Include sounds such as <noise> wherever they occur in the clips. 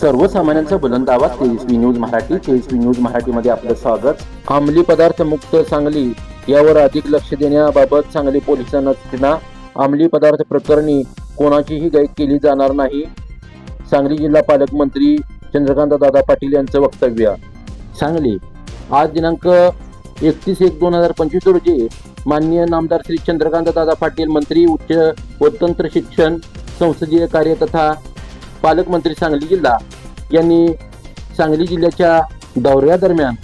सर्वसामान्यांचा बुलंद आवाज तेजस्वी न्यूज मराठी. तेजस्वी न्यूज मराठीमध्ये आपलं स्वागत. अंमली पदार्थ मुक्त सांगली यावर अधिक लक्ष देण्याबाबत सांगली पोलिसांना सूचना. अंमली पदार्थ प्रकरणी कोणाचीही गैर केली जाणार नाही. सांगली जिल्हा पालकमंत्री चंद्रकांत दादा पाटील यांचं वक्तव्य. सांगली आज दिनांक एकतीस एक दोन हजार पंचवीस रोजी माननीय नामदार श्री चंद्रकांत दादा पाटील मंत्री उच्च व तंत्र शिक्षण संसदीय कार्य तथा पालकमंत्री सांगली जिल्हा यांनी सांगली जिल्ह्याच्या दौऱ्यादरम्यान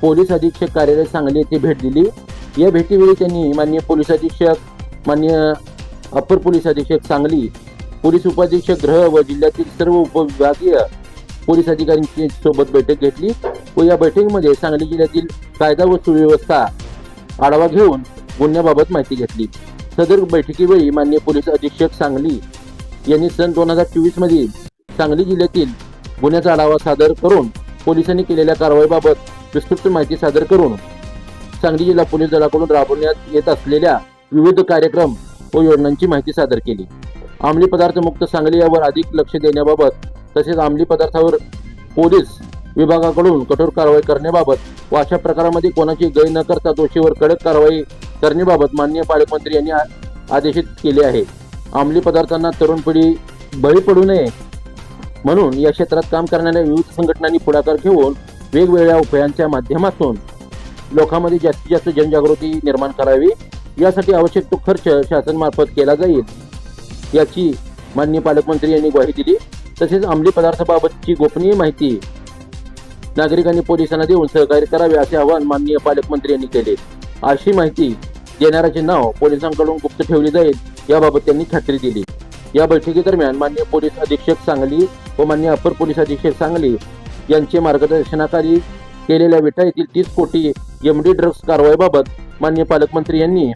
पोलीस अधीक्षक कार्यालय सांगली येथे भेट दिली. या भेटीवेळी त्यांनी माननीय पोलीस अधीक्षक माननीय अपर पोलीस अधीक्षक सांगली पोलीस उपाधीक्षक गृह व जिल्ह्यातील सर्व उपविभागीय पोलीस अधिकाऱ्यांची सोबत बैठक घेतली व या बैठकीमध्ये सांगली जिल्ह्यातील कायदा व सुव्यवस्था आढावा घेऊन गुन्ह्याबाबत माहिती घेतली. सदर बैठकीवेळी माननीय पोलीस अधीक्षक सांगली यांनी सन दोन हजार चोवीस मधील सांगली जिल्ह्यातील गुन्ह्याचा आढावा सादर करून पोलिसांनी केलेल्या कारवाईबाबत विस्तृत माहिती सादर करून सांगली जिल्हा पोलीस दलाकडून राबवण्यात येत असलेल्या विविध कार्यक्रम व योजनांची माहिती सादर केली. अंमली पदार्थ मुक्त सांगली यावर अधिक लक्ष देण्याबाबत तसेच अंमली पदार्थावर पोलीस विभागाकडून कठोर कारवाई करण्याबाबत व अशा प्रकारामध्ये कोणाची गय न करता दोषीवर कडक कारवाई करण्याबाबत माननीय पालकमंत्री यांनी आदेशित केले आहे. अंमली पदार्थांना तरुण पिढी बळी पडू नये म्हणून या क्षेत्रात काम करणाऱ्या विविध संघटनांनी पुढाकार घेऊन वेगवेगळ्या उपायांच्या माध्यमातून लोकांमध्ये जास्तीत जास्त जनजागृती निर्माण करावी. यासाठी आवश्यक तो खर्च शासनमार्फत केला जाईल याची माननीय पालकमंत्री यांनी ग्वाही दिली. तसेच अंमली पदार्थाबाबतची गोपनीय माहिती नागरिकांनी पोलिसांना देऊन सहकार्य करावे असे आवाहन माननीय पालकमंत्री यांनी केले. अशी माहिती देणाऱ्याचे नाव पोलिसांकडून गुप्त ठेवली जाईल याबाबत त्यांनी खात्री दिली. या बैठकीदरम्यान मान्य पोलीस अधीक्षक सांगली व मान्य अपर पोलीस अधीक्षक सांगली यांचे मार्गदर्शनाखाली केलेल्या विटा येथील तीस कोटी एमडी ड्रग्ज कारवाईबाबत मान्य पालकमंत्री यांनी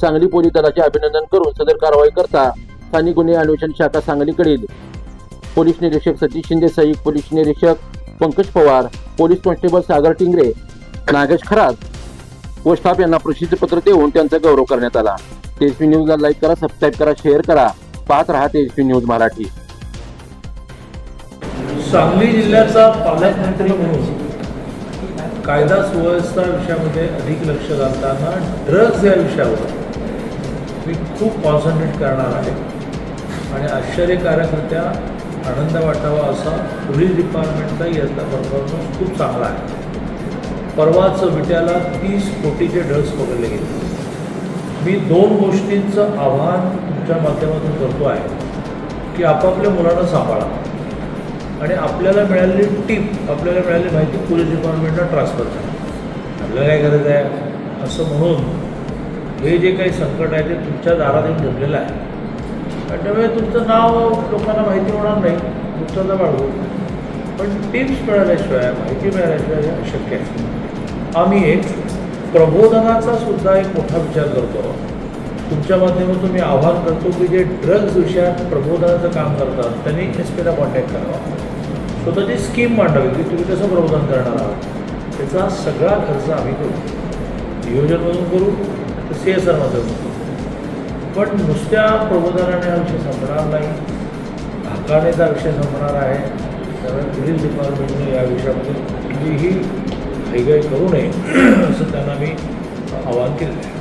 सांगली पोलीस दलाचे अभिनंदन करून सदर कारवाई करता स्थानिक गुन्हे अन्वेषण शाखा सांगलीकडील पोलीस निरीक्षक सतीश शिंदे सहाय्यक पोलीस निरीक्षक पंकज पवार पोलीस कॉन्स्टेबल सागर टिंगरे नागेश खरात व स्टाफ यांना प्रसिद्धीपत्र देऊन त्यांचा गौरव करण्यात आला. तेजस्वी न्यूजला लाईक करा सबस्क्राईब करा शेअर करा. पाहत राहते तेजस्वी न्यूज मराठी. सांगली जिल्ह्याचा पालकमंत्री म्हणून कायदा सुव्यवस्था विषयामध्ये अधिक लक्ष घालताना ड्रग्ज या विषयावर मी खूप कॉन्सन्ट्रेट करणार आहे. आणि आश्चर्यकारकरित्या आनंद वाटावा असा पोलीस डिपार्टमेंटचा याचा परफॉर्मन्स खूप चांगला आहे. परवाच विट्याला तीस कोटीचे ड्रग्ज पकडले गेले. मी दोन गोष्टींचं आव्हान तुमच्या माध्यमातून करतो आहे की आपापल्या मुलांना सांभाळा. आणि आपल्याला मिळालेली टीप आपल्याला मिळालेली माहिती पोलीस डिपार्टमेंटला ट्रान्सफर करा. आपल्याला काय गरज आहे? असं म्हणून हे जे काही संकट आहे ते तुमच्या दारात येऊन ठेवलेलं आहे. आणि त्यामुळे तुमचं नाव लोकांना माहिती होणार नाही तुमचं जवळ पण टिप्स मिळाल्याशिवाय माहिती मिळाल्याशिवाय हे अशक्य आहे. आम्ही एक प्रबोधनाचा सुद्धा एक मोठा विचार करतो. तुमच्या माध्यमातून मी आवाहन करतो की जे ड्रग्ज विषयात प्रबोधनाचं काम करतात त्यांनी एस पीला कॉन्टॅक्ट करावा. स्वतःची स्कीम मांडावी की तुम्ही कसं प्रबोधन करणार आहात. त्याचा सगळा खर्च आम्ही करू. नियोजनमधून करू तर सी एस आरमधून करू. पण नुसत्या प्रबोधनाने हा विषय संपणार नाही. धाकाने विषय संपणार आहे. त्यामुळे पोलीस डिपार्टमेंटने या विषयामध्ये कुठलीही घाईघाई करू नये <clears throat> असं त्यांना मी आवाहन केलेलं आहे.